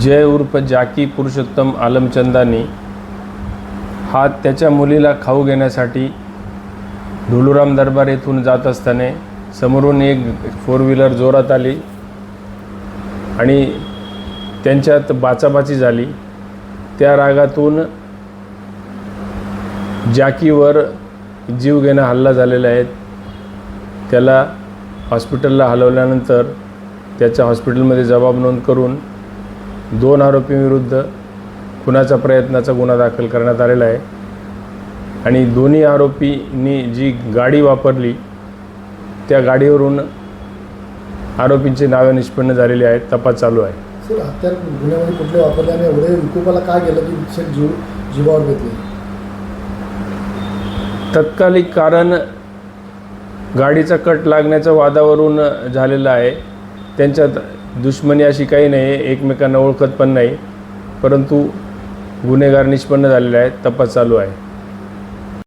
जय उर्फ जाकी पुरुषोत्तम आलमचंदानी हा त्याच्या मुलीला खाऊ घेण्यासाठी ढोलूराम दरबार येथून जात असताना समोरून एक फोर व्हीलर जोरात आली आणि त्यांच्यात बाचाबाची झाली. त्या रागातून जाकीवर जीवघेणा हल्ला झालेला आहे. त्याला हॉस्पिटलला हलवल्यानंतर त्याच्या हॉस्पिटलमध्ये जबाब नोंद करून दोन आरोपींविरुद्ध खुनाचा प्रयत्नाचा गुन्हा दाखल करण्यात आलेला आहे. आणि दोन्ही आरोपींनी जी गाडी वापरली त्या गाडीवरून आरोपींची नावे निष्पन्न झालेली आहेत तपास चालू आहे. सर हत्यार गुन्ह्यामध्ये कुठले वापरले आणि एवढे विकोपाला काय गेलं की जीव जीवावर घेतले? तत्कालिक कारण गाडीचा कट लागण्याच्या वादावरून झालेलं आहे. त्यांच्यात दुश्मनी अशी काही नाही आहे एकमेकांना ओळखत पण नाही परंतु गुन्हेगार निष्पन्न झालेले आहेत तपास चालू आहे.